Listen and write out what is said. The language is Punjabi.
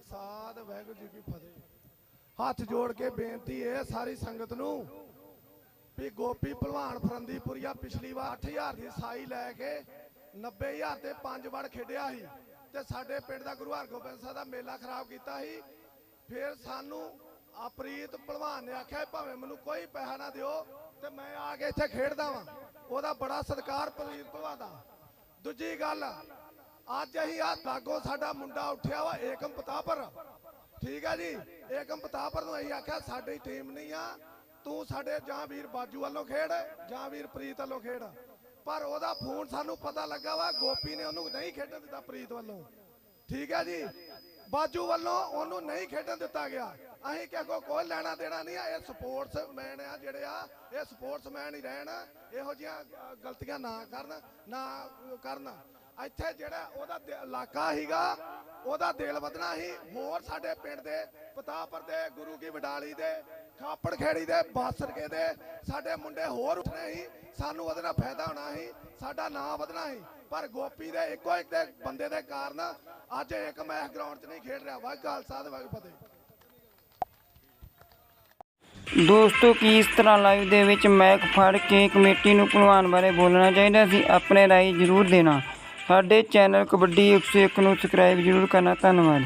ਖਾਲਸਾ ਵਾਹਿਗੁਰੂ ਜੀ ਕੀ ਫਤਿਹ। ਹੱਥ ਜੋੜ ਕੇ ਬੇਨਤੀ ਹੈ ਸਾਰੀ ਸੰਗਤ ਨੂੰ ਵੀ ਗੋਪੀ ਭਲਵਾਨ ਫਰੰਦੀਪੁਰੀਆ ਪਿਛਲੀ ਵਾਰ 8000 ਦੀ ਸਾਈ ਲੈ ਕੇ 90000 ਤੇ ਪੰਜ ਵੜ ਖੇਡਿਆ ਸੀ ਤੇ ਸਾਡੇ ਪਿੰਡ ਦਾ ਗੁਰੂ ਹਰਗੋਬਿੰਦ ਸਾਹਿਬ ਦਾ ਮੇਲਾ ਖਰਾਬ ਕੀਤਾ ਸੀ। ਫਿਰ ਸਾਨੂੰ ਆਪਰੀਤ ਭਲਵਾਨ ਨੇ ਆਖਿਆ, ਭਾਵੇਂ ਮੈਨੂੰ ਕੋਈ ਪੈਸਾ ਨਾ ਦਿਓ ਤੇ ਮੈਂ ਆ ਕੇ ਇੱਥੇ ਖੇਡਦਾ ਵਾਂ। ਉਹਦਾ ਬੜਾ ਸਤਿਕਾਰ ਪ੍ਰੀਤ ਭਲਵਾਨ ਦਾ। ਦੂਜੀ ਗੱਲ ਅੱਜ ਅਸੀਂ ਆ ਦਾਗੋ ਸਾਡਾ ਮੁੰਡਾ ਉੱਠਿਆ ਵਾ ਏਕਮ ਪਤਾਪਰ ਠੀਕ ਆ ਜੀ? ਏਕਮ ਪਤਾਪਰ ਨੂੰ ਅਸੀਂ ਆਖਿਆ, ਸਾਡੀ ਟੀਮ ਨਹੀਂ ਆ। ਤੂੰ ਸਾਡੇ ਜਾਂ ਵੀਰ ਬਾਜੂ ਵੱਲੋਂ ਖੇਡ, ਜਾਂ ਵੀਰ ਪ੍ਰੀਤ ਵੱਲੋਂ ਖੇਡ। ਪਰ ਉਹਦਾ ਫੋਨ ਸਾਨੂੰ ਪਤਾ ਲੱਗਾ ਵਾ, ਗੋਪੀ ਨੇ ਉਹਨੂੰ ਨਹੀਂ ਖੇਡਣ ਦਿੱਤਾ ਪ੍ਰੀਤ ਵੱਲੋਂ। ਠੀਕ ਹੈ ਜੀ? ਬਾਜੂ ਵੱਲੋਂ ਉਹਨੂੰ ਨਹੀਂ ਖੇਡਣ ਦਿੱਤਾ ਗਿਆ। ਅਸੀਂ ਕਿਸੇ ਕੋ ਕੋਈ ਲੈਣਾ ਦੇਣਾ ਨਹੀਂ ਆ। ਇਹ ਸਪੋਰਟਸਮੈਨ ਆ ਜਿਹੜੇ ਆ, ਇਹ ਸਪੋਰਟਸਮੈਨ ਹੀ ਰਹਿਣ। ਇਹੋ ਜਿਹੀਆਂ ਗਲਤੀਆਂ ਨਾ ਕਰਨ ਨਾ ਕਰਨ। ਇੱਥੇ ਜਿਹੜਾ ਉਹਦਾ ਇਲਾਕਾ ਸੀਗਾ, ਉਹਦਾ ਦਿਲ ਵਧਣਾ ਸੀ। ਹੋਰ ਸਾਡੇ ਪਿੰਡ ਦੇ ਪਤਾਪਰ ਦੇ, ਗੁਰੂ ਕੀ ਵਡਾਲੀ ਦੇ ਖਾਪੜ ਖੇੜੀ ਦੇ, ਬਾਸਰਕੇ ਦੇ, ਸਾਡੇ ਮੁੰਡੇ ਹੋਰ ਉੱਠਣੇ ਸੀ। ਸਾਨੂੰ ਉਹਦੇ ਨਾਲ ਫਾਇਦਾ ਹੋਣਾ ਸੀ, ਸਾਡਾ ਨਾਂ ਵਧਣਾ ਸੀ। ਪਰ ਗੋਪੀ ਦੇ ਇੱਕੋ ਇੱਕ ਦੇ ਬੰਦੇ ਦੇ ਕਾਰਨ ਅੱਜ ਇੱਕ ਮੈਚ ਗਰਾਊਂਡ 'ਚ ਨਹੀਂ ਖੇਡ ਰਿਹਾ। ਵਾਹਿਗੁਰੂ ਖਾਲਸਾ ਤੇ ਵਾਹਿਗੁਰੂ ਫਤਿਹ। ਦੋਸਤੋ ਕੀ ਇਸ ਤਰ੍ਹਾਂ ਲਾਈਵ ਦੇ ਵਿੱਚ ਮੈਕ ਫੜ ਕੇ ਕਮੇਟੀ ਨੂੰ ਭਲਵਾਨ ਬਾਰੇ ਬੋਲਣਾ ਚਾਹੀਦਾ ਸੀ? ਆਪਣੇ ਰਾਏ ਜ਼ਰੂਰ ਦੇਣਾ। ਸਾਡੇ ਚੈਨਲ ਕਬੱਡੀ 101 ਨੂੰ ਸਬਸਕ੍ਰਾਈਬ ਜ਼ਰੂਰ ਕਰਨਾ ਧੰਨਵਾਦ।